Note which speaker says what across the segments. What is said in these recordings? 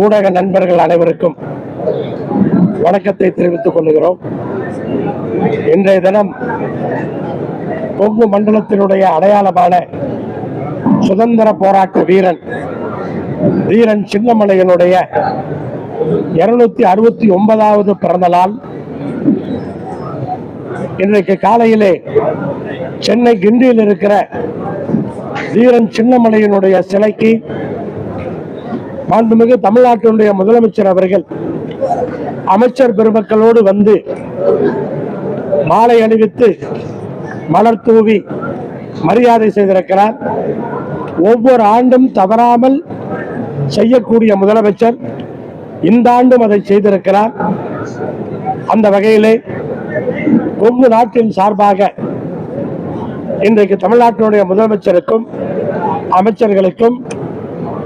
Speaker 1: ஊடக நண்பர்கள் அனைவருக்கும் வணக்கத்தை தெரிவித்துக் கொள்கிறோம். இன்றைய தினம் கொங்கு மண்டலத்தினுடைய அடையாளமான சுதந்திர போராட்ட வீரன் வீரன் சின்னமலையனுடைய இருநூத்தி அறுபத்தி ஒன்பதாவது பிறந்த நாள் இன்றைக்கு காலையிலே சென்னை கிண்டியில் இருக்கிற வீரன் சின்னமலையினுடைய சிலைக்கு மாண்புமிகு தமிழ்நாட்டினுடைய முதலமைச்சர் அவர்கள் அமைச்சர் பெருமக்களோடு வந்து மாலை அணிவித்து மலர் தூவி மரியாதை செய்திருக்கிறார். ஒவ்வொரு ஆண்டும் தவறாமல் செய்யக்கூடிய முதலமைச்சர் இந்த ஆண்டும் அதை செய்திருக்கிறார். அந்த வகையிலே கொங்கு நாட்டின் சார்பாக இன்றைக்கு தமிழ்நாட்டினுடைய முதலமைச்சருக்கும் அமைச்சர்களுக்கும்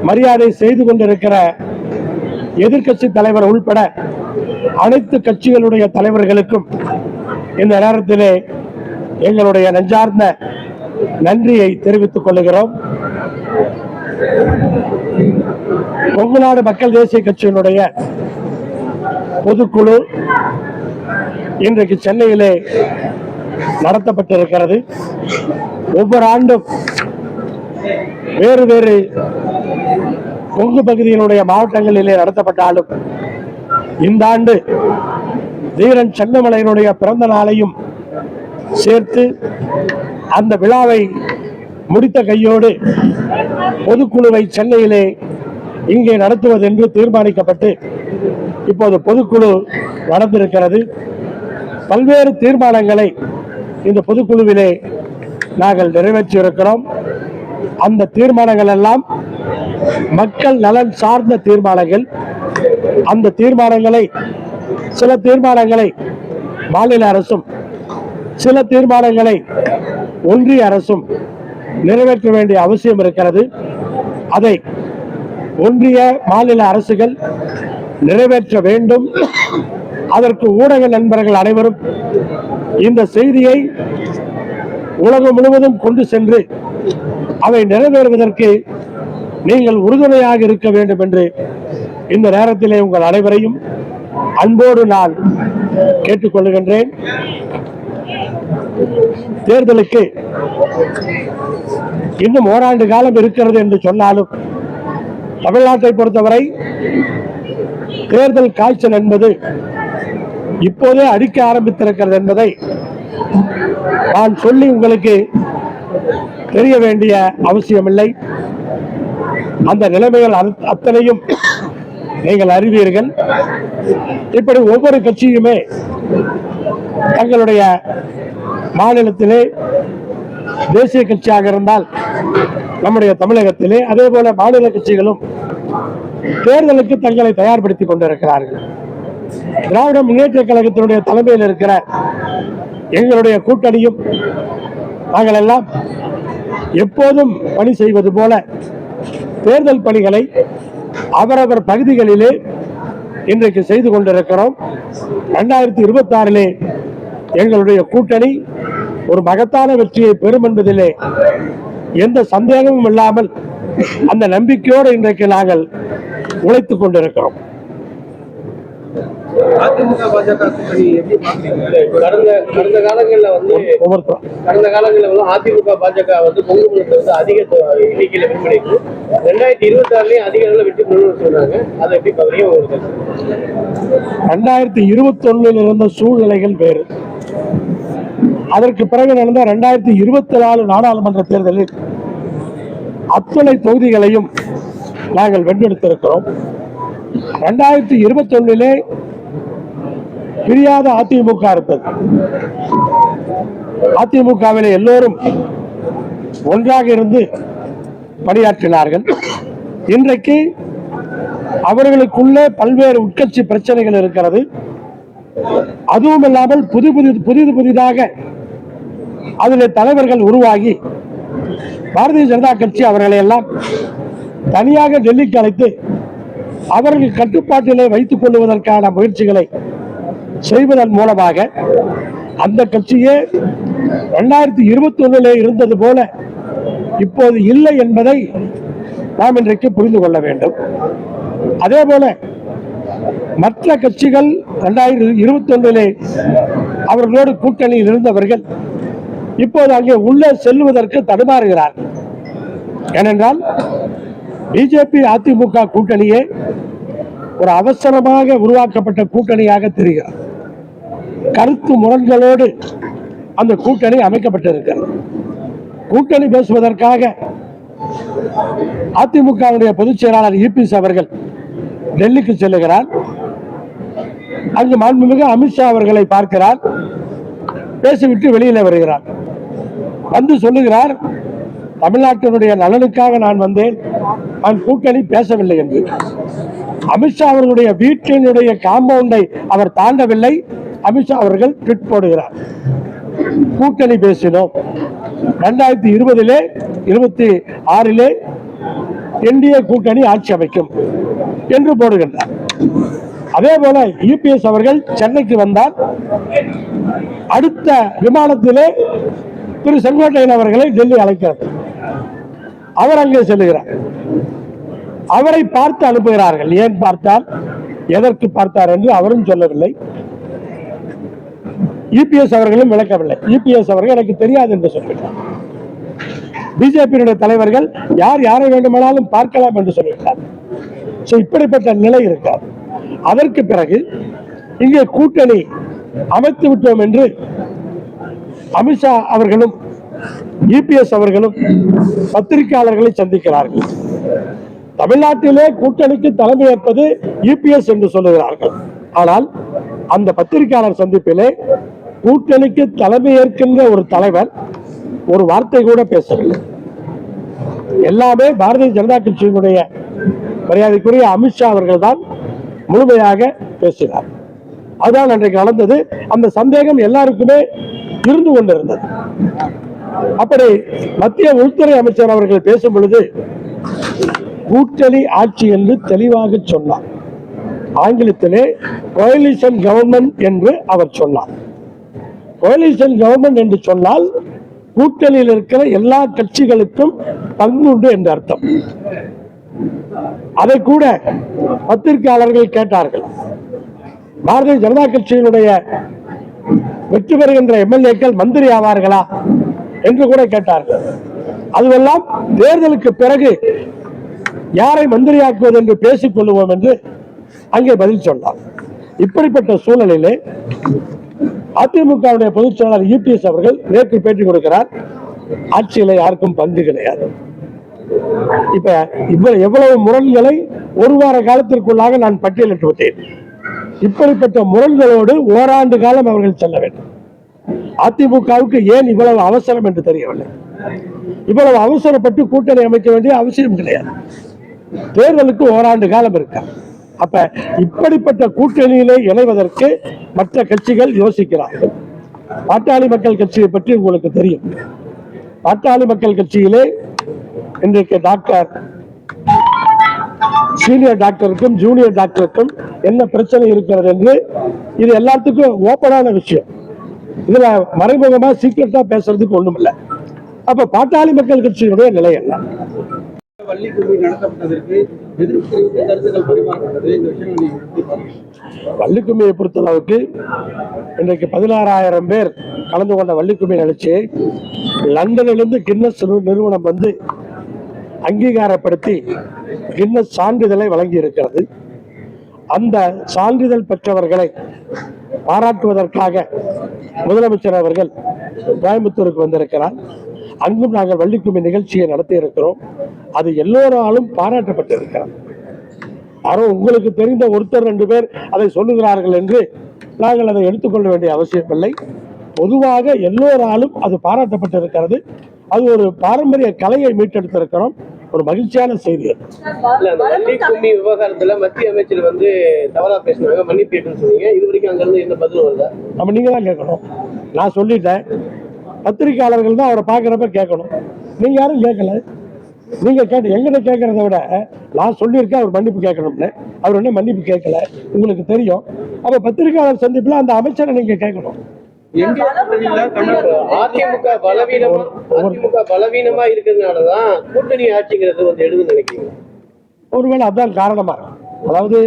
Speaker 1: மரியாதை செய்து கொண்டிருக்கிற எதிர்கட்சி தலைவர் உள்பட அனைத்து கட்சிகளுடைய தலைவர்களுக்கும் இந்த நேரத்திலே எங்களுடைய நெஞ்சார்ந்த நன்றியை தெரிவித்துக் கொள்கிறோம் கொங்கு நாடு மக்கள் தேசிய கட்சியினுடைய பொதுக்குழு இன்றைக்கு சென்னையிலே நடத்தப்பட்டிருக்கிறது. ஒவ்வொரு ஆண்டும் வேறு வேறு கொங்கு பகுதியினுடைய மாவட்டங்களிலே நடத்தப்பட்டாலும் இந்த ஆண்டு தீரன் சென்னமலையினுடைய பிறந்த நாளையும் சேர்த்து அந்த விழாவை முடித்த கையோடு பொதுக்குழுவை சென்னையிலே இங்கே நடத்துவது என்று தீர்மானிக்கப்பட்டு இப்போது பொதுக்குழு நடந்திருக்கிறது. பல்வேறு தீர்மானங்களை இந்த பொதுக்குழுவிலே நாங்கள் நிறைவேற்றியிருக்கிறோம். அந்த தீர்மானங்கள் எல்லாம் மக்கள் நலன் சார்ந்த தீர்மானங்கள். அந்த தீர்மானங்களை சில தீர்மானங்களை மாநில அரசும் சில தீர்மானங்களை ஒன்றிய அரசும் நிறைவேற்ற வேண்டிய அவசியம் இருக்கிறது. அதை ஒன்றிய மாநில அரசுகள் நிறைவேற்ற வேண்டும். அதற்கு ஊடக நண்பர்கள் அனைவரும் இந்த செய்தியை உலகம் முழுவதும் கொண்டு சென்று அவை நிறைவேறுவதற்கு நீங்கள் உறுதுணையாக இருக்க வேண்டும் என்று இந்த நேரத்திலே உங்கள் அனைவரையும் அன்போடு நான் கேட்டுக்கொள்கின்றேன். தேர்தலுக்கு இன்னும் ஓராண்டு காலம் இருக்கிறது என்று சொன்னாலும் தமிழ்நாட்டை பொறுத்தவரை தேர்தல் காய்ச்சல் என்பது இப்போதே அடிக்க ஆரம்பித்திருக்கிறது என்பதை நான் சொல்லி உங்களுக்கு தெரிய வேண்டிய அவசியமில்லை. அந்த நிலைமைகள் அத்தனையும் நீங்கள் அறிவீர்கள். இப்படி ஒவ்வொரு கட்சியுமே தங்களுடைய மாநிலத்திலே தேசிய கட்சியாக இருந்தால் நம்முடைய தமிழகத்திலே அதே போல மாநில கட்சிகளும் தேர்தலுக்கு தங்களை தயார்படுத்திக் கொண்டிருக்கிறார்கள். திராவிட முன்னேற்ற கழகத்தினுடைய தலைமையில் இருக்கிற எங்களுடைய கூட்டணியும் நாங்கள் எல்லாம் எப்போதும் பணி செய்வது போல தேர்தல் பணிகளை அவரவர் பகுதிகளிலே இன்றைக்கு செய்து கொண்டிருக்கிறோம். ரெண்டாயிரத்தி இருபத்தி ஆறிலே எங்களுடைய கூட்டணி ஒரு மகத்தான வெற்றியை பெறும் என்பதிலே எந்த சந்தேகமும் இல்லாமல் அந்த நம்பிக்கையோடு இன்றைக்கு நாங்கள் உழைத்துக் கொண்டிருக்கிறோம்.
Speaker 2: அதிமுக பாஜக கூட்டணி எப்படி பாக்குறீங்க கடந்த கடந்த காலங்கள்ல வந்து கடந்த காலங்கள்ல வந்து அதிமுக பாஜக வந்து பொங்கு மண்டலத்தை வந்து அதிக எண்ணிக்கையில வின் பண்ணிருக்கு ரெண்டாயிரத்தி இருபத்தி ஆறுலயும் அதிக அளவுல வெற்றி பெறணும்னு சொல்றாங்க. அதை எப்படி பாக்குறீங்க உங்களுக்கு
Speaker 1: ரெண்டாயிரத்தி இருபத்தி ஒண்ணில் இருந்த சூழ்நிலைகள் வேறு. அதற்கு பிறகு நடந்த ரெண்டாயிரத்தி இருபத்தி நாலு நாடாளுமன்ற தேர்தலில் அத்தனை தொகுதிகளையும் நாங்கள் வென்றெடுத்திருக்கிறோம். ரெண்டாயிரத்தி இருபத்தி ஒன்னிலே பிரியாத அதிமுக இருந்தது. அதிமுகவில் எல்லோரும் ஒன்றாக இருந்து பணியாற்றினார்கள். இன்றைக்கு அவர்களுக்குள்ளே பல்வேறு உட்கட்சி பிரச்சனைகள் இருக்கிறது. அதுவும் இல்லாமல் புது புது புதிது புதிதாக அதில் தலைவர்கள் உருவாகி பாரதிய ஜனதா கட்சி அவர்களை எல்லாம் தனியாக டெல்லிக்கு அழைத்து அவர்கள் கட்டுப்பாட்டிலே வைத்துக் கொள்வதற்கான முயற்சிகளை செய்வதன் மூலமாக அந்த கட்சியே ரெண்டாயிரத்தி இருபத்தி ஒன்றிலே இருந்தது போல இப்போது இல்லை என்பதை நாம் இன்றைக்கு புரிந்து கொள்ள வேண்டும். அதே போல மற்ற கட்சிகள் ரெண்டாயிரத்தி இருபத்தி ஒன்றிலே அவர்களோடு கூட்டணியில் இருந்தவர்கள் இப்போது அங்கே உள்ளே செல்வதற்கு தடுமாறுகிறார். ஏனென்றால் பிஜேபி அதிமுக கூட்டணியே ஒரு அவசரமாக உருவாக்கப்பட்ட கூட்டணியாக தெரிகிறது. கருத்து முரண்களோடு அந்த கூட்டணி அமைக்கப்பட்டிருக்கிறது கூட்டணி பேசுவதற்காக அதிமுகவுடைய பொதுச் செயலாளர் இபிஎஸ் அவர்கள் டெல்லிக்கு செல்லுகிறார். அங்கு மாண்புமிகு அமித்ஷா அவர்களை பார்க்கிறார். பேசிவிட்டு வெளியில வருகிறார். வந்து சொல்லுகிறார் தமிழ்நாட்டினுடைய நலனுக்காக நான் வந்தேன். நான் கூட்டணி பேசவில்லை என்று. அமித்ஷா அவர்களுடைய வீட்டினுடைய காம்பவுண்டை அவர் தாண்டவில்லை. அமித்ஷா அவர்கள் ட்விட் போடுகிறார். கூட்டணி பேசினோம். ரெண்டாயிரத்தி இருபதிலே இருபத்தி ஆறிலே என்டிஏ கூட்டணி ஆட்சி அமைக்கும் என்று போடுகின்றார். அதே போல யூபிஎஸ் அவர்கள் சென்னைக்கு வந்தார் அடுத்த விமானத்திலே திரு செங்கோட்டையன் அவர்களை டெல்லி அழைக்கிறது. அவர் அங்கே செல்லுகிறார் அவரை பார்த்து அனுப்புகிறார்கள். ஏன் பார்த்தார் எதற்கு பார்த்தார் என்று அவரும் சொல்லவில்லை. இபிஎஸ் அவர்களும் விளக்கவில்லை. இபிஎஸ் அவர்கள் எனக்கு தெரியாது என்று சொல்லிவிட்டார். பிஜேபியினுடைய தலைவர்கள் யார் யாரை வேண்டுமானாலும் பார்க்கலாம் என்று சொல்லிவிட்டார். இப்படிப்பட்ட நிலை இருக்கார் அதற்கு பிறகு இங்கே கூட்டணி அமைத்து விட்டோம் என்று அமித்ஷா அவர்களும் இபிஎஸ் அவர்களும் பத்திரிகையாளர்களை சந்திக்கிறார்கள். தமிழ்நாட்டிலே கூட்டணிக்கு தலைமையேற்பது இபிஎஸ் என்று சொல்லுகிறார்கள். ஆனால் அந்த பத்திரிகையாளர் சந்திப்பிலே கூட்டணிக்கு தலைமையேற்கின்ற ஒரு தலைவர் ஒரு வார்த்தை கூட பேசவில்லை. எல்லாமே பாரதிய ஜனதா கட்சியினுடைய மரியாதைக்குரிய அமித்ஷா அவர்கள் தான் முழுமையாக பேசினார். அதுதான் அன்றைக்கு நடந்தது. அந்த சந்தேகம் எல்லாருக்குமே இருந்து கொண்டிருந்தது. அப்படி மத்திய உள்துறை அமைச்சர் அவர்கள் பேசும் பொழுது கூட்டணி ஆட்சி என்று தெளிவாக சொன்னார். ஆங்கிலத்திலே கோயிலிசன் கவர்மெண்ட் என்று அவர் சொன்னார். கோயலிஷன் கவர்மெண்ட் என்று சொன்னால் கூட்டணியில் இருக்கிற எல்லா கட்சிகளுக்கும் பங்குண்டு என்று அர்த்தம். அதை கூட பத்திரிகையாளர்கள் கேட்டார்கள். பாரதிய ஜனதா கட்சியினுடைய வெற்றி பெறுகின்ற எம்எல்ஏக்கள் மந்திரி ஆவார்களா என்று கூட கேட்டார்கள். அதுவெல்லாம் தேர்தலுக்கு பிறகு யாரை மந்திரியாக்குவது என்று பேசிக் கொள்வோம் என்று அங்கே பதில் சொன்னார். இப்படிப்பட்ட சூழலிலே அதிமுகவுடைய பொதுச் செயலாளர் யூபிஎஸ் அவர்கள் நேற்று பேட்டி கொடுக்கிறார். ஆட்சியில யாருக்கும் பங்கு கிடையாது. இப்ப இவ்வளவு எவ்வளவு முரண்களை ஒரு வார காலத்திற்குள்ளாக நான் பட்டியலிட்டு விட்டேன். இப்படிப்பட்ட முரண்களோடு ஓராண்டு காலம் அவர்கள் செல்ல வேண்டும். அதிமுகவுக்கு ஏன் இவ்வளவு அவசரம் என்று தெரியவில்லை. இவ்வளவு அவசரப்பட்டு கூட்டணி அமைக்க வேண்டிய அவசியம் கிடையாது. தேர்தலுக்கு ஓராண்டு காலம் இருக்கா? அப்ப இப்படிப்பட்ட கூட்டணியிலே இணைவதற்கு மற்ற கட்சிகள் யோசிக்கிறார்கள். பாட்டாளி மக்கள் கட்சியை பற்றி உங்களுக்கு தெரியும். பாட்டாளி மக்கள் கட்சியிலே இன்றைக்கு டாக்டர் சீனியர் டாக்டருக்கும் ஜூனியர் டாக்டருக்கும் என்ன பிரச்சனை இருக்கிறது என்று இது எல்லாத்துக்கும் ஓப்பனான விஷயம். இதுல மறைமுகமா சீக்கிரட்டா பேசுறதுக்கு ஒண்ணும் இல்லை அப்ப பாட்டாளி மக்கள் கட்சியினுடைய நிலை என்ன?
Speaker 3: பள்ளி கல்வி நடத்தப்பட்டதற்கு எதிர்ப்பு தெரிவித்து கருத்துக்கள் பரிமாறப்பட்டது. இந்த விஷயம்
Speaker 1: வள்ளிக்கும்மியை பொறுத்தளவுக்கு இன்றைக்கு பதினாறாயிரம் பேர் கலந்து கொண்ட வள்ளிக்கும்மி நிகழ்ச்சி லண்டனிலிருந்து கின்னஸ் நிறுவனம் வந்து அங்கீகாரப்படுத்தி கின்னஸ் சான்றிதழை வழங்கி இருக்கிறது அந்த சான்றிதழ் பெற்றவர்களை பாராட்டுவதற்காக முதலமைச்சர் அவர்கள் கோயம்புத்தூருக்கு வந்திருக்கிறார். அங்கும் நாங்கள் வள்ளிக்கும்மி நிகழ்ச்சியை நடத்தி இருக்கிறோம் அது எல்லோராலும் பாராட்டப்பட்டிருக்கிறது. யாரோ உங்களுக்கு தெரிந்த ஒருத்தர் ரெண்டு பேர் அதை சொல்லுகிறார்கள் என்று நாங்கள் அதை எடுத்துக்கொள்ள வேண்டிய அவசியமில்லை. பொதுவாக எல்லோராலும் அது பாராட்டப்பட்டிருக்கிறது. அது ஒரு பாரம்பரிய கலையை மீட்டெடுத்திருக்கிறோம். ஒரு மகிழ்ச்சியான செய்தி
Speaker 2: கும்மி விவகாரத்துல மத்திய அமைச்சர் வந்து தவறா பேசினாங்க மன்னிப்பு கேட்டுன்னு சொன்னீங்க. இது வரைக்கும் அங்க இருந்து எந்த பதிலும் வரல
Speaker 1: நம்ம நீங்க தான் கேட்கணும். நான் சொல்லிட்டேன். பத்திரிகையாளர்கள் தான் அவரை பார்க்குறப்ப கேட்கணும். நீங்க யாரும் கேட்கல? நீங்க கேட்டு எங்கிட்ட கேட்கறத விட நான் சொல்லியிருக்கேன் அவர் மன்னிப்பு கேட்கணும்னு. அவர் என்ன மன்னிப்பு கேட்கல. உங்களுக்கு தெரியும். அப்ப பத்திரிகையாளர் சந்திப்புல அந்த அமைச்சரை நீங்க கேட்கணும்.
Speaker 3: என்டிஏ கூட்டணியில தமிழக
Speaker 2: அதிமுக பலவீனமா அதிமுக பலவீனமா இருக்கிறதுனாலதான் கூட்டணி ஆட்சிங்கிறது வந்து எடுதுன்னு நினைக்கிறீங்க.
Speaker 1: ஒருவேளை அதான் காரணமா. இருக்கும் அதாவது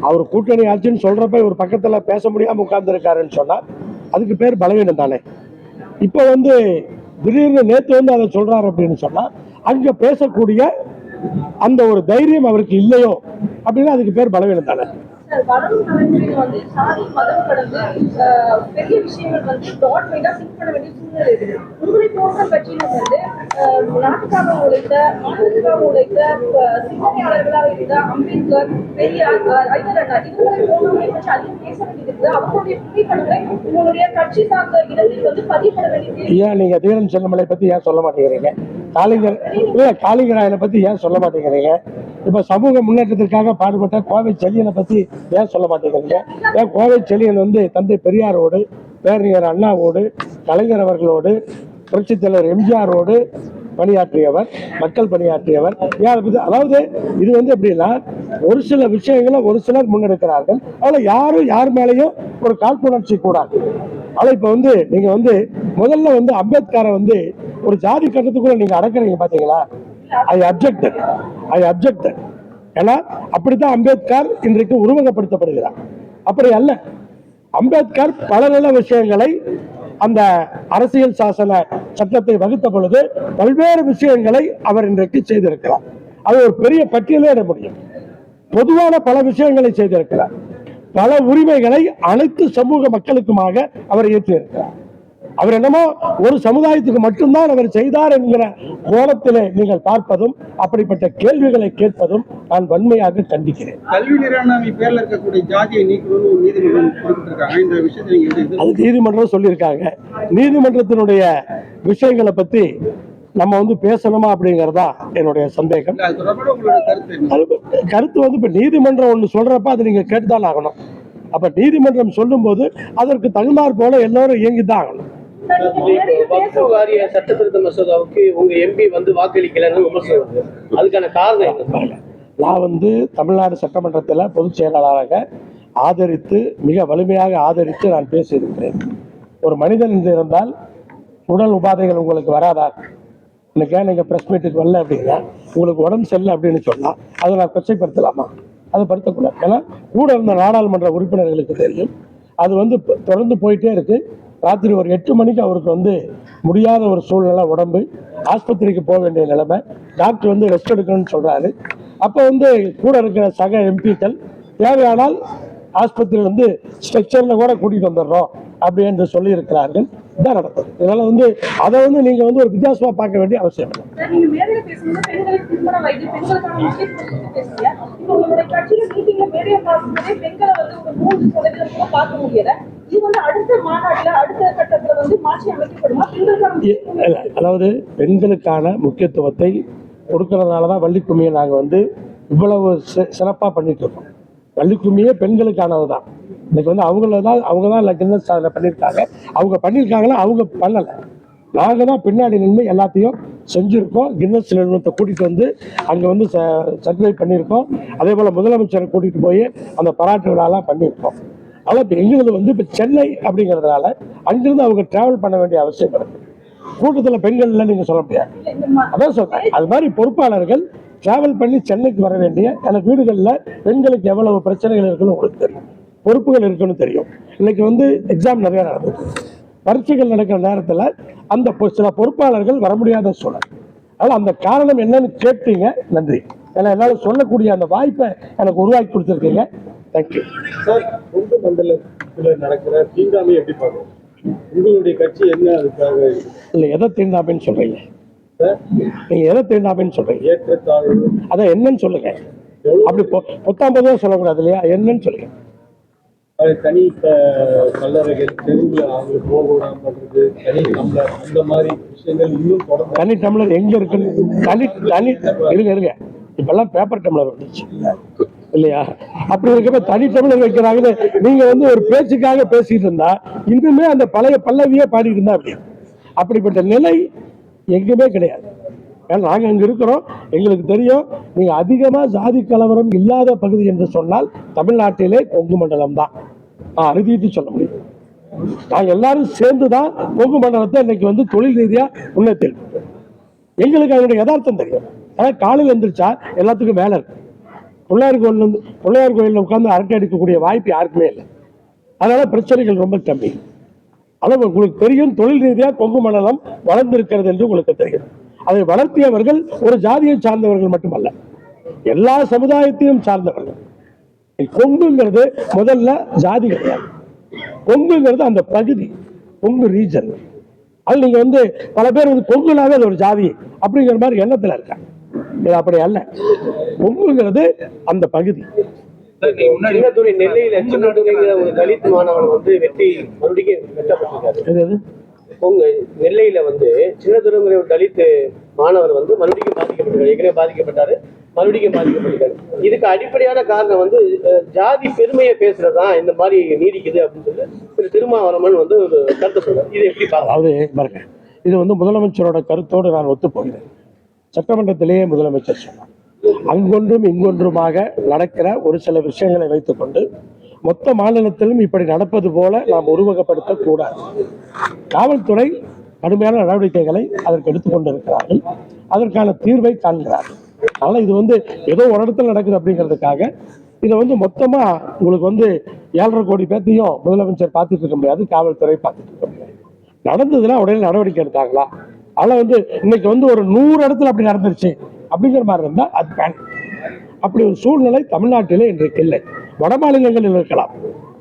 Speaker 1: அவர் கூட்டணி ஆட்சின்னு சொல்றப்ப ஒரு பக்கத்துல பேச முடியாம உட்கார்ந்துருக்காருன்னு சொன்னா அதுக்கு பேர் பலவீனம் தானே இப்போ வந்து திடீர்னு நேத்து வந்து அதை சொல்றாரு அப்படின்னு சொன்னா அங்க பேசக்கூடிய அந்த ஒரு தைரியம் அவருக்கு இல்லையோ அப்படின்னா அதுக்கு பேர் பலவீனம் தானே
Speaker 4: நாட்டுக்காக உழைத்த மாநிலத்துக்காக உழைத்த சிந்தனையாளர்களாக இருந்த அம்பேத்கர் பெரியார் ஐயர் அண்ணா பற்றி அதிகம் பேச வேண்டியது புகைப்படங்களை உங்களுடைய கட்சி சார்ந்த வந்து வேண்டியது
Speaker 1: ஏன் நீங்க தீரன் செல்லமலை பத்தி ஏன் சொல்ல மாட்டேங்கிறீங்க? காளிங்கர் இல்லை காளிங்கராயனை பத்தி ஏன் சொல்ல மாட்டேங்கிறீங்க? இப்ப சமூக முன்னேற்றத்திற்காக பாடுபட்ட கோவை செழியனை பத்தி ஏன் சொல்ல மாட்டேங்கிறீங்க? ஏன் கோவை செழியன் வந்து தந்தை பெரியாரோடு பேரறிஞர் அண்ணாவோடு கலைஞர் அவர்களோடு புரட்சித் தலைவர் எம்ஜிஆரோடு பணியாற்றியவர் மக்கள் பணியாற்றியவர். அதாவது இது வந்து எப்படின்னா ஒரு சில விஷயங்களை ஒரு சிலர் முன்னெடுக்கிறார்கள். அதில் யாரும் யார் மேலேயும் ஒரு காழ்ப்புணர்ச்சி கூடாது. ஆனால் இப்போ வந்து நீங்க வந்து முதல்ல வந்து அம்பேத்கரை வந்து ஒரு ஜாதி கட்டத்துக்குள்ள நீங்க அடக்குறீங்க பார்த்தீங்களா? ஐ அப்ஜெக்ட் ஐ அப்ஜெக்ட் ஏன்னா அப்படித்தான் அம்பேத்கர் இன்றைக்கு உருவகப்படுத்தப்படுகிறார். அப்படி அல்ல. அம்பேத்கர் பல நல்ல விஷயங்களை அந்த அரசியல் சாசன சட்டத்தை வகுத்த பொழுது பல்வேறு விஷயங்களை அவர் இன்றைக்கு செய்திருக்கிறார். அது ஒரு பெரிய பட்டியலே இட முடியும். பொதுவான பல விஷயங்களை செய்திருக்கிறார். பல உரிமைகளை அனைத்து சமூக மக்களுக்குமாக அவர் ஏற்றியிருக்கிறார் அவர் என்னமோ ஒரு சமுதாயத்துக்கு மட்டும்தான் அவர் செய்தார் என்கிற கோணத்திலே நீங்கள் பார்ப்பதும் அப்படிப்பட்ட கேள்விகளை கேட்பதும் நான் வன்மையாக கண்டிக்கிறேன்.
Speaker 3: கல்வி நிறுவனம் பேர்ல இருக்கக்கூடிய ஜாதியை நீக்கணும்னு நீதிமன்றம் குறிப்பிட்டிருக்காங்க இந்த விஷயத்தை
Speaker 1: அது நீதிமன்றம் சொல்லியிருக்காங்க. நீதிமன்றத்தினுடைய விஷயங்களை பத்தி நம்ம வந்து பேசணுமா அப்படிங்கறதா என்னுடைய சந்தேகம்.
Speaker 3: கருத்து
Speaker 1: வந்து இப்ப நீதிமன்றம் ஒண்ணு சொல்றப்ப அதை நீங்க கேட்டுதான் ஆகணும். அப்ப நீதிமன்றம் சொல்லும்போது அதற்கு தகுந்தாற் போல எல்லாரும் இயங்கிதான் ஆகணும்.
Speaker 4: சார், நீங்க மேடையில
Speaker 2: வக்ஃபு வாரிய சட்ட திருத்த மசோதாவுக்கு உங்க எம்பி வந்து வாக்களிக்கலன்னு விமர்சனம் வருது அதுக்கான காரணம்
Speaker 1: நான் வந்து தமிழ்நாடு சட்டமன்றத்தில் பொதுச் செயலாளராக ஆதரித்து மிக வலிமையாக ஆதரித்து நான் பேசியிருக்கிறேன். ஒரு மனிதன் என்று இருந்தால் உடல் உபாதைகள் உங்களுக்கு வராதா? இன்னைக்கு நீங்கள் ப்ரெஸ் மீட்டுக்கு வரல அப்படின்னா உங்களுக்கு உடம்பு சரியில்லை அப்படின்னு சொன்னா அதை நான் கொச்சைப்படுத்தலாமா? அதை படுத்தக்கூடாது ஏன்னா கூட இருந்த நாடாளுமன்ற உறுப்பினர்களுக்கு தெரியும். அது வந்து தொடர்ந்து போயிட்டே இருக்கு. ராத்திரி ஒரு எட்டு மணிக்கு அவருக்கு வந்து முடியாத ஒரு சூழ்நிலை உடம்பு. ஆஸ்பத்திரிக்கு போக வேண்டிய நிலைமை. டாக்டர் வந்து ரெஸ்ட் எடுக்கணும்னு சொல்கிறாரு அப்போ வந்து கூட இருக்கிற சக எம்பிக்கள் தேவையானால் ஆஸ்பத்திரியிலேருந்து ஸ்ட்ரக்சரில் கூட கூட்டிகிட்டு வந்துடுறோம் அப்படி என்று சொல்லியிருக்கிறார்கள். இதான் நடந்தது. வந்து அதை வந்து நீங்கள் வந்து ஒரு வித்தியாசமாக பார்க்க வேண்டிய அவசியம் இல்லை. அதாவது பெண்களுக்கான முக்கியத்துவத்தை கொடுக்கறதுனால தான் வள்ளிக்கும்மியை நாங்கள் வந்து இவ்வளவு சிறப்பாக சிறப்பா பண்ணிட்டு இருக்கோம் வள்ளிக்கும்மியே பெண்களுக்கானது தான் இன்னைக்கு வந்து அவங்கள தான் அவங்க தான் கின்னஸ் சாதனை பண்ணியிருக்காங்க அவங்க பண்ணியிருக்காங்களா அவங்க பண்ணலை. நாங்கள் தான் பின்னாடி நின்று எல்லாத்தையும் செஞ்சுருக்கோம். கின்னஸ் நிறுவனத்தை கூட்டிகிட்டு வந்து அங்கே வந்து சர்டிஃபை பண்ணியிருக்கோம் அதே போல் முதலமைச்சரை கூட்டிகிட்டு போய் அந்த பாராட்டு விழாலாம் பண்ணியிருக்கோம் ஆனால் இப்போ எங்களுக்கு வந்து இப்போ சென்னை அப்படிங்கிறதுனால அங்கேருந்து அவங்க ட்ராவல் பண்ண வேண்டிய அவசியம் இருக்கு. கூட்டத்தில் பெண்கள் இல்லைன்னு நீங்கள் சொல்ல முடியாது. அதான் சொல்றேன். அது மாதிரி பொறுப்பாளர்கள் டிராவல் பண்ணி சென்னைக்கு வர வேண்டிய எனக்கு வீடுகளில் பெண்களுக்கு எவ்வளவு பிரச்சனைகள் இருக்குன்னு உங்களுக்கு தெரியும். பொறுப்புகள் இருக்குன்னு தெரியும். இன்னைக்கு வந்து எக்ஸாம் நிறைய நடந்தது பரீட்சைகள் நடக்கிற நேரத்தில் அந்த சில பொறுப்பாளர்கள் வர முடியாத சூழல். அதனால் அந்த காரணம் என்னன்னு கேட்டீங்க நன்றி. ஏன்னா என்னால் சொல்லக்கூடிய அந்த வாய்ப்பை எனக்கு உருவாக்கி கொடுத்துருக்கீங்க. தேங்க்யூ
Speaker 5: சார் மண்டலத்தில் நடக்கிற தீண்டாமை எப்படி பார்க்கணும்? உங்களுடைய கட்சி என்ன அதுக்காக?
Speaker 1: இல்லை எதை தீண்டாமைன்னு சொல்றீங்க?
Speaker 5: சார்
Speaker 1: நீங்கள் எதை தீண்டாமைன்னு சொல்றீங்க?
Speaker 5: ஏற்றத்தாழ்வு
Speaker 1: அதை என்னன்னு சொல்லுங்க. அப்படி பொ- பொத்தாம் பொதுவாக சொல்லக்கூடாது இல்லையா? என்னன்னு சொல்லுங்க.
Speaker 5: தனி கல்லறைகள் தெருவில் அவங்க போக விடாம பண்றது தனி டம்ளர் அந்த மாதிரி விஷயங்கள் இன்னும் தொடர்ந்து.
Speaker 1: தனி டம்ளர் எங்க இருக்குன்னு தனி தனி இருங்க இருங்க. இப்பெல்லாம் பேப்பர் டம்ளர் வந்துச்சு இல்லையா? அப்படி இருக்கப்ப தனித்தமிழர் வைக்கிறாங்கன்னு நீங்க வந்து ஒரு பேச்சுக்காக பேசிட்டு இருந்தா இன்னுமே அந்த பழைய பல்லவியே பாடிட்டு இருந்தா அப்படியே அப்படிப்பட்ட நிலை எங்குமே கிடையாது. ஏன்னா நாங்க அங்க இருக்கிறோம் எங்களுக்கு தெரியும் நீங்க அதிகமா ஜாதி கலவரம் இல்லாத பகுதி என்று சொன்னால் தமிழ்நாட்டிலே கொங்கு மண்டலம் தான். நான் அறுதிட்டு சொல்ல முடியும். நாங்க எல்லாரும் சேர்ந்து தான் கொங்கு மண்டலத்தை இன்னைக்கு வந்து தொழில் ரீதியா முன்னேற்றிருக்கோம். எங்களுக்கு அதனுடைய யதார்த்தம் தெரியும். ஆனா காலையில் எந்திரிச்சா எல்லாத்துக்கும் வேலை இருக்கு. பிள்ளையார் கோயில் வந்து பிள்ளையார் கோயிலில் உட்காந்து அரட்டை அடிக்கக்கூடிய வாய்ப்பு யாருக்குமே இல்லை. அதனால பிரச்சனைகள் ரொம்ப கம்மி. ஆனால் உங்களுக்கு தெரியும் தொழில் ரீதியாக கொங்கு மண்டலம் வளர்ந்திருக்கிறது என்று உங்களுக்கு தெரியும். அதை வளர்த்தியவர்கள் ஒரு ஜாதியை சார்ந்தவர்கள் மட்டுமல்ல எல்லா சமுதாயத்தையும் சார்ந்தவர்கள். கொங்குங்கிறது முதல்ல ஜாதி கிடையாது. கொங்குங்கிறது அந்த பகுதி கொங்கு ரீஜன் அது நீங்கள் வந்து பல பேர் வந்து கொங்குனாவே அது ஒரு ஜாதி அப்படிங்கிற மாதிரி எண்ணத்துல இருக்காங்க. இது அப்படி அல்ல. கொங்குங்கிறது அந்த பகுதி.
Speaker 2: நெல்லையில ஒரு தலித் மாணவன் வந்து வெட்டி மறுபடியும் வெட்டப்பட்டிருக்காரு? உங்க நெல்லையில வந்து சின்னதுரைங்கிற ஒரு தலித் மாணவர் வந்து மறுபடியும் பாதிக்கப்பட்டிருக்காரு. ஏற்கனவே பாதிக்கப்பட்டாரு மறுபடியும் பாதிக்கப்பட்டிருக்காரு. இதுக்கு அடிப்படையான காரணம் வந்து ஜாதி பெருமையை பேசுறதுதான் இந்த மாதிரி நீடிக்குது அப்படின்னு சொல்லி திரு திருமாவளவன் வந்து ஒரு கருத்தை சொல்றாரு. இது எப்படி
Speaker 1: அதாவது பாருங்க இது வந்து முதலமைச்சரோட கருத்தோடு நான் ஒத்து போகிறேன் சட்டமன்றத்திலேயே முதலமைச்சர் சொன்னார். அங்கொன்றும் இங்கொன்றுமாக நடக்கிற ஒரு சில விஷயங்களை வைத்துக்கொண்டு மொத்த மாநிலத்திலும் இப்படி நடப்பது போல நாம் உருவகப்படுத்த கூடாது காவல்துறை கடுமையான நடவடிக்கைகளை அதற்கு எடுத்துக்கொண்டிருக்கிறார்கள் அதற்கான தீர்வை காண்கிறார்கள். அதனால இது வந்து ஏதோ ஒரு இடத்துல நடக்குது அப்படிங்கிறதுக்காக இதை வந்து மொத்தமா உங்களுக்கு வந்து ஏழரை கோடி பேர்த்தையும் முதலமைச்சர் பார்த்துட்டு இருக்க முடியாது காவல்துறை பார்த்துட்டு இருக்க முடியாது. நடந்ததுன்னா உடனே நடவடிக்கை எடுத்தாங்களா? ஆனால் வந்து இன்னைக்கு வந்து ஒரு நூறு இடத்துல அப்படி நடந்துருச்சு. அப்படிங்கிற மாதிரி இருந்தால் அது பேன் அப்படி ஒரு சூழ்நிலை தமிழ்நாட்டிலே இன்றைக்கு இல்லை. வட மாநிலங்களில் இருக்கலாம்.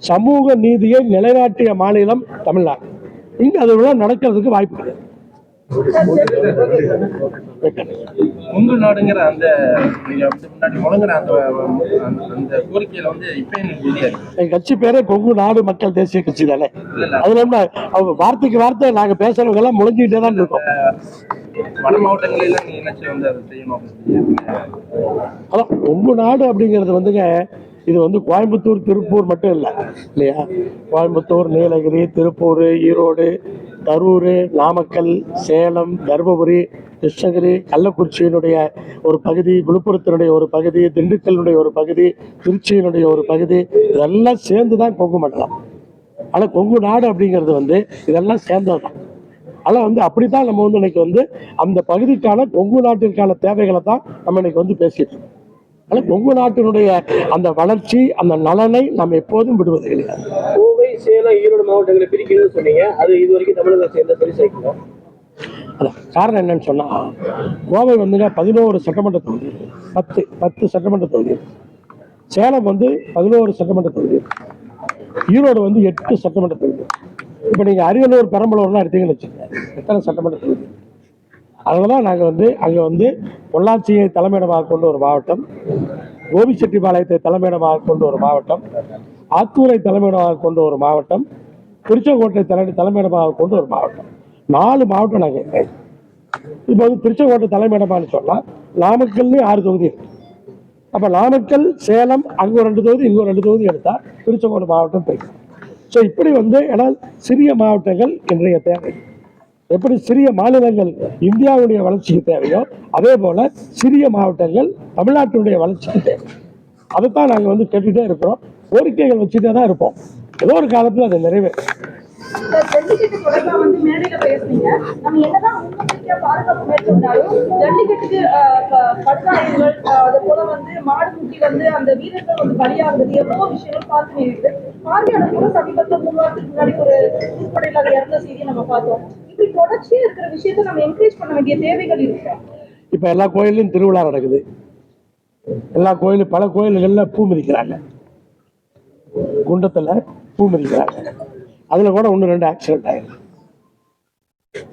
Speaker 1: சமூக நீதியை நிலைநாட்டிய மாநிலம் தமிழ்நாடு. இங்கே அது நடக்கிறதுக்கு வாய்ப்பு கிடையாது
Speaker 6: கொங்கு நாடுங்கிற அந்த நீங்க வந்து முன்னாடி முழங்குற அந்த அந்த- அந்த கோரிக்கையில வந்து இப்ப
Speaker 1: என் கட்சி பேரே கொங்கு நாடு மக்கள் தேசிய கட்சி தானே? அதுல என்ன அவங்க வார்த்தைக்கு வார்த்தை நாங்க பேசுறவங்க எல்லாம் முழங்கிட்டே தான் இருக்கோம்.
Speaker 6: வட மாவட்டங்களில
Speaker 1: அதான் கொங்கு நாடு அப்படிங்கிறது வந்துங்க இது வந்து கோயம்புத்தூர் திருப்பூர் மட்டும் இல்லை இல்லையா? கோயம்புத்தூர் நீலகிரி திருப்பூர் ஈரோடு கரூர் நாமக்கல் சேலம் தருமபுரி கிருஷ்ணகிரி கள்ளக்குறிச்சியினுடைய ஒரு பகுதி விழுப்புரத்தினுடைய ஒரு பகுதி திண்டுக்கல்லுடைய ஒரு பகுதி திருச்சியினுடைய ஒரு பகுதி இதெல்லாம் சேர்ந்து தான் கொங்கு மண்டலம். ஆனால் கொங்கு நாடு அப்படிங்கிறது வந்து இதெல்லாம் சேர்ந்தது தான் ஆனால் வந்து அப்படி தான் நம்ம வந்து இன்னைக்கு வந்து அந்த பகுதிக்கான கொங்கு நாட்டிற்கான தேவைகளை தான் நம்ம இன்னைக்கு வந்து பேசிட்டு இருக்கோம். ஆனால் கொங்கு நாட்டினுடைய அந்த வளர்ச்சி அந்த நலனை நம்ம எப்போதும் விடுவது கிடையாது
Speaker 2: கோவை சேலம் ஈரோடு மாவட்டங்களை பிரிக்கணும்னு சொன்னீங்க. அது இது வரைக்கும் தமிழக அரசு எந்த சரி
Speaker 1: அதான். காரணம் என்னன்னு சொன்னா கோவை வந்துங்க பதினோரு சட்டமன்ற தொகுதி. பத்து பத்து சட்டமன்ற தொகுதி. சேலம் வந்து பதினோரு சட்டமன்ற தொகுதி. ஈரோடு வந்து எட்டு சட்டமன்ற தொகுதி. இப்போ நீங்க அரியலூர் பெரம்பலூர்லாம் எடுத்தீங்கன்னு வச்சுக்கோங்க. எத்தனை சட்டமன்ற தொகுதி? அதனால நாங்கள் வந்து அங்கே வந்து பொள்ளாச்சியை தலைமையிடமாக கொண்ட ஒரு மாவட்டம் கோபிச்செட்டிப்பாளையத்தை தலைமையிடமாக கொண்ட ஒரு மாவட்டம் ஆத்தூரை தலைமையிடமாக கொண்ட ஒரு மாவட்டம் திருச்செங்கோட்டை தலை தலைமையிடமாக கொண்ட ஒரு மாவட்டம். நாலு மாவட்டம் நாங்கள் இப்போ வந்து திருச்செங்கோட்டை தலைமையிடமானு சொன்னால் நாமக்கல்லே ஆறு தொகுதி இருக்குது அப்போ நாமக்கல் சேலம் அங்கே ஒரு ரெண்டு தொகுதி இங்கே ஒரு ரெண்டு தொகுதி எடுத்தால் திருச்செங்கோடு மாவட்டம் போயிடும். ஸோ இப்படி வந்து ஏன்னா சிறிய மாவட்டங்கள் இன்றைய தேவை. எப்படி சிறிய மாநிலங்கள் இந்தியாவுடைய வளர்ச்சிக்கு தேவையோ அதே போல சிறிய மாவட்டங்கள் தமிழ்நாட்டினுடைய வளர்ச்சிக்கு தேவை. அதைத்தான் நாங்கள் வந்து கேட்டுட்டே இருக்கிறோம். கோரிக்கைகள் வச்சுட்டே தான் இருப்போம். ஏதோ ஒரு காலத்தில் அது நிறைவேறும்.
Speaker 4: ஜல்லிக்கட்டுக்கு படுகாயங்கள் அது போல வந்து மாடு வந்து அந்த வீரர்கள் வந்து விஷயங்கள் பார்த்து பார்வையாளர் கூட மூணு வாரத்துக்கு முன்னாடி ஒரு இறந்த செய்தியை நம்ம பார்த்தோம். இப்படி இருக்கிற விஷயத்தை நம்ம என்கரேஜ் பண்ண வேண்டிய தேவைகள் இருக்கு?
Speaker 1: இப்போ எல்லா கோயிலும் திருவிழா நடக்குது. எல்லா கோயிலும் பல கோயில்களில் பூ மிதிக்கிறாங்க. குண்டத்தில் பூ மிதிக்கிறாங்க. அதில் கூட ஒன்று ரெண்டு ஆக்சிடென்ட் ஆயிருக்கு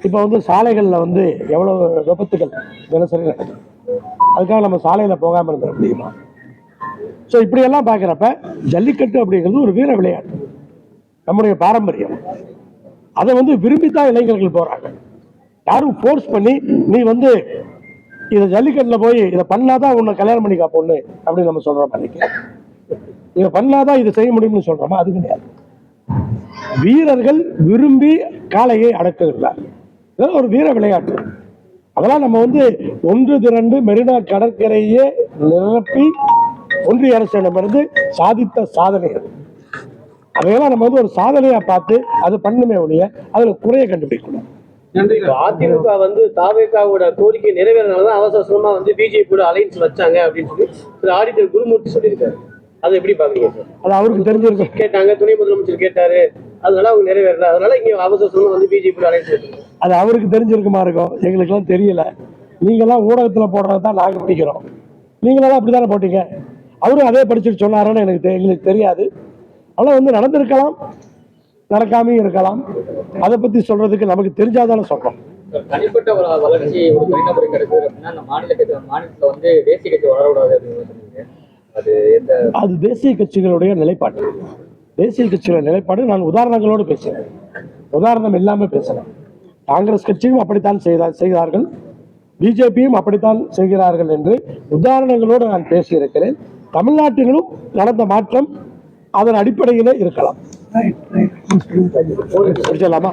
Speaker 1: இப்போ வந்து சாலைகளில் வந்து எவ்வளோ விபத்துகள் தினசரி நடக்குது. அதுக்காக நம்ம சாலையில் போகாமல் இருந்துட முடியுமா? ஸோ இப்படியெல்லாம் பார்க்குறப்ப ஜல்லிக்கட்டு அப்படிங்கிறது ஒரு வீர விளையாட்டு. நம்முடைய பாரம்பரியம். அதை வந்து விரும்பித்தான் இளைஞர்கள் போகிறாங்க யாரும் ஃபோர்ஸ் பண்ணி நீ வந்து இதை ஜல்லிக்கட்டில் போய் இதை பண்ணாதான் உன்னை கல்யாணம் பண்ணிக்கா பொண்ணு அப்படின்னு நம்ம சொல்கிறோம் அன்னைக்கு இதை பண்ணாதான் இதை செய்ய முடியும்னு சொல்கிறோமா அது கிடையாது. வீரர்கள் விரும்பி காளையை அடக்குகிறார். இதெல்லாம் ஒரு வீர விளையாட்டு. அதெல்லாம் நம்ம வந்து ஒன்று திரண்டு மெரினா கடற்கரையே நிரப்பி ஒன்றிய அரசிடமிருந்து சாதித்த சாதனை அது அதையெல்லாம் நம்ம வந்து ஒரு சாதனையா பார்த்து அது பண்ணுமே ஒழிய அதில் குறைய கண்டுபிடிக்கணும்.
Speaker 3: நன்றி
Speaker 2: இப்ப
Speaker 3: சார்
Speaker 2: அதிமுக வந்து தாவேகாவோட கோரிக்கை நிறைவேறனாலதான் அவசர அவசரமா வந்து பிஜேபி கூட அலைன்ஸ் வச்சாங்க அப்படின்னு சொல்லி திரு ஆடிட்டர் குருமூர்த்தி சொல்லியிருக்காரு. அதை எப்படி பாக்குறீங்க சார்?
Speaker 1: அது அவருக்கு தெரிஞ்சிருக்கும்.
Speaker 2: கேட்டாங்க துணை முதலமைச்சர் கேட்டாரு. அதனால அவங்க நிறைவேறல. அதனால இங்க அவசர அவசரமா வந்து பிஜேபி கூட அலைன்ஸ்
Speaker 1: அது அவருக்கு தெரிஞ்சிருக்குமா இருக்கும்? எங்களுக்கெல்லாம் தெரியல. நீங்களாம் ஊடகத்தில் போடுறது தான் நாங்கள் படிக்கிறோம். நீங்களெல்லாம் அப்படி தானே போட்டீங்க? அவரும் அதே படிச்சுட்டு சொன்னாருன்னு எனக்கு எங்களுக்கு தெரியாது. ஆனால் வந்து நடந்திருக்கலாம் நடக்காமையும் இருக்கலாம். அதை பற்றி சொல்றதுக்கு நமக்கு தெரிஞ்சாதானே சொல்கிறோம்
Speaker 7: தனிப்பட்ட ஒரு வளர்ச்சி ஒரு தனிநபர் கிடைச்சது அப்படின்னா அந்த மாநில கட்சி மாநிலத்துல வந்து தேசிய கட்சி வளரக்கூடாது அப்படின்னு சொன்னீங்க அது எந்த
Speaker 1: அது தேசிய கட்சிகளுடைய நிலைப்பாடு. தேசிய கட்சிகளோட நிலைப்பாடு நான் உதாரணங்களோடு பேசுகிறேன் உதாரணம் இல்லாமல் பேசுகிறேன் காங்கிரஸ் கட்சியும் அப்படித்தான் செய்தா செய்கிறார்கள் பிஜேபியும் அப்படித்தான் செய்கிறார்கள் என்று உதாரணங்களோடு நான் பேசியிருக்கிறேன். தமிழ்நாட்டிலும் நடந்த மாற்றம் அதன் அடிப்படையில் இருக்கலாம். முடிச்சிடலாமா